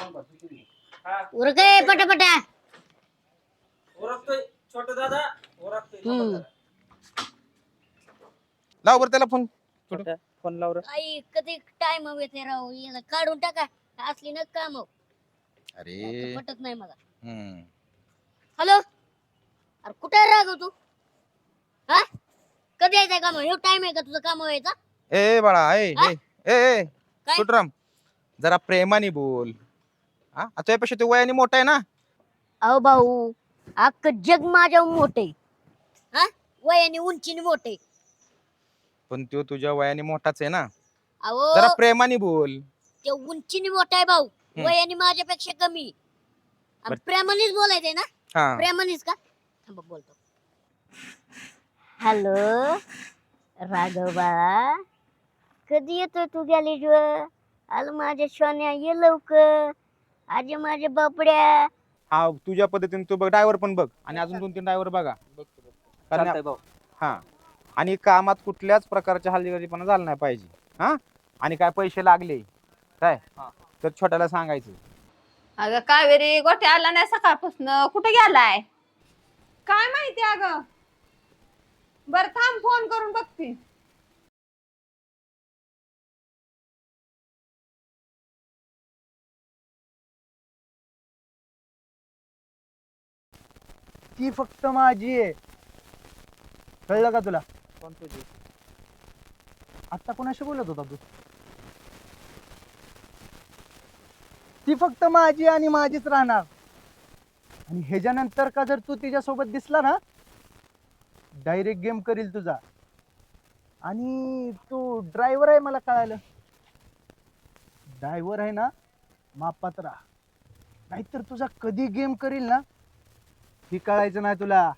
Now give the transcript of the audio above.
हा उर काय पटापटा. ओरखतोय छोट दादा. ओरखतोय हम्म. लाव बरं त्याला फोन फोन लाव रे. आई कधी टाइम येते राव. याला काढून टाका. असली ना काम. अरे. पटत नाही मला. हम्म. हॅलो? अरे कुठे राग तू? हा? कधी यायचंय काम? हे टाइम आहे का तुझं काम व्हायचा? ए बाळा ए? ए ए ए. काय? सुटराम जरा प्रेमाने बोल. हा? तुझ्यापेक्षा ते वयाने मोठा आहे ना? अहो भाऊ अख्ख जग माझ्या मोठे हा? वयाने उंचीने मोठे पण तो तुझ्या वयाने मोठाच आहे ना? अहो जरा प्रेमाने बोल. ते उंचीने मोठा आहे भाऊ. हम्म. वयाने माझ्यापेक्षा कमी आणि बर. प्रेमानेच बोलायचंय ना? हा. प्रेमानेच का? थांबा बोलतो. हॅलो राघव. बाळा कधी येतोय तू गॅलेजवर? आलं माझ्या सोन्या ये लवकर. आज माझ्या बापड्या. हा तुझ्या पद्धतीने तू बघ ड्रायव्हर पण बघ. आणि अजून दोन तीन ड्रायव्हर बघा. कारण चालतंय भाऊ. हा. आणि कामात कुठल्याच प्रकारच्या हलगर्जीपणा झाला नाही पाहिजे. हा? आणि काय पैसे लागले. काय? हा. तर छोट्याला सांगायचं. अगं कावेरी गोटे आला नाही सकाळपासून. कुठे गेलाय? काय माहिती अगं? बर थांब फोन करून बघते. ती फक्त माझी आहे. कळलं का तुला? कोण तुझी आता कोणाशी बोलत होता तू? ती फक्त माझी आणि माझीच राहणार. आणि ह्याच्यानंतर का जर तू तिच्यासोबत दिसला ना डायरेक्ट गेम करील तुझा. आणि तू ड्रायव्हर आहे मला कळालं. ड्रायव्हर आहे ना मापात राहा. नाहीतर तुझा कधी गेम करील ना ही कळायचं नाही तुला.